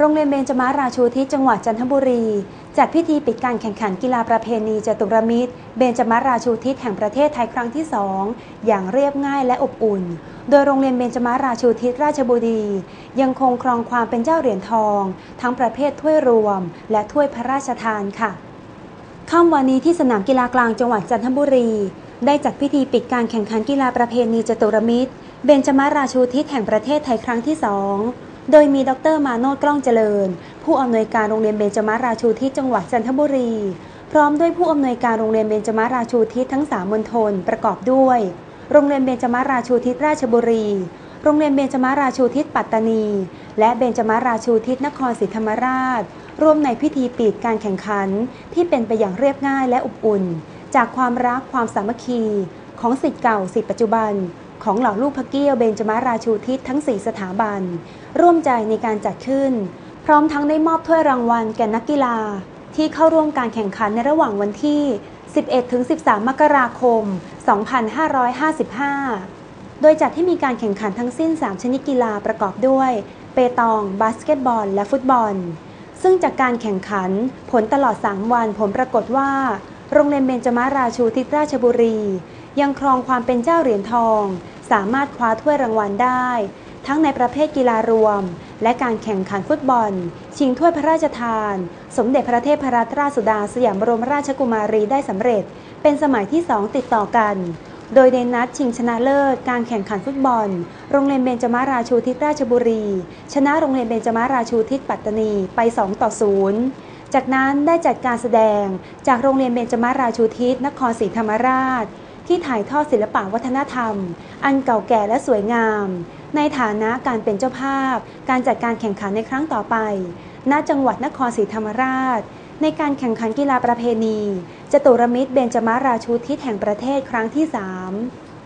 โรงเรียนเบญจมาราชูทิศจังหวัดจันทบุรี จัดพิธีปิดการแข่งขันกีฬาประเพณีจตุรมิตร เบญจมาราชูทิศแห่งประเทศไทยครั้งที่สองอย่างเรียบง่ายและอบอุ่น โดยโรงเรียนเบญจมาราชูทิศราชบุรี ยังคงครองความเป็นเจ้าเหรียญทอง ทั้งประเภทถ้วยรวม และถ้วยพระราชทานค่ะค่ำวันนี้ที่สนามกีฬากลางจังหวัดจันทบุรี ได้จัดพิธีปิดการแข่งขันกีฬาประเพณีจตุรมิตร เบญจมาราชูทิศแห่งประเทศไทยครั้งที่สอง โดยมีดรมาโนดกล้องเจริญ ผู้อำนวยการโรงเรียนเบญจมาราชูทิศจังหวัดจันทบุรี พร้อมด้วยผู้อำนวยการโรงเรียนเบญจมาราชูทิศทั้งสามมณฑลประกอบด้วย โรงเรียนเบญจมาราชูทิศราชบุรี โรงเรียนเบญจมาราชูทิศปัตตานี และเบญจมาราชูทิศนครศรีธรรมราช ร่วมในพิธีปิดการแข่งขัน ที่เป็นไปอย่างเรียบง่ายและอบอุ่น จากความรักความสามัคคี ของสิทธิ์เก่าสิทธิปัจจุบัน ของเหล่าลูกพระเกี้ยวเบญจมาราชูทิศทั้ง 4 สถาบัน ร่วมใจในการจัดขึ้น พร้อมทั้งได้มอบถ้วยรางวัลแก่นักกีฬา ที่เข้าร่วมการแข่งขันในระหว่างวันที่ 11-13 มกราคม 2555 โดยจัดให้มีการแข่งขันทั้งสิ้น 3 ชนิดกีฬาประกอบด้วย เปตอง บาสเกตบอล และฟุตบอล ซึ่งจากการแข่งขันผลตลอด 3 วันผลปรากฏว่า โรงเรียนเบญจมาราชูทิศราชบุรี ยังครองความเป็นเจ้าเหรียญทอง สามารถคว้าถ้วยรางวัลได้ ทั้งในประเภทกีฬารวม และการแข่งขันฟุตบอล ชิงถ้วยพระราชทาน สมเด็จพระเทพรัตนราชสุดาสยามบรมราชกุมารีได้สำเร็จ เป็นสมัยที่2ติดต่อกัน โดยในนัดชิงชนะเลิศการแข่งขันฟุตบอล โรงเรียนเบญจมาราชูทิศราชบุรี ชนะโรงเรียนเบญจมาราชูทิศปัตตานีไป 2 ต่อ 0จากนั้นได้จัดการแสดงจากโรงเรียนเบญจมาราชูทิศนครศรีธรรมราช ที่ถ่ายทอดศิลปะวัฒนธรรม อันเก่าแก่และสวยงาม ในฐานะการเป็นเจ้าภาพ การจัดการแข่งขันในครั้งต่อไป ณ จังหวัดนครศรีธรรมราช ในการแข่งขันกีฬาประเพณีจตุรมิตรเบญจมาราชูทิศแห่งประเทศครั้งที่ 3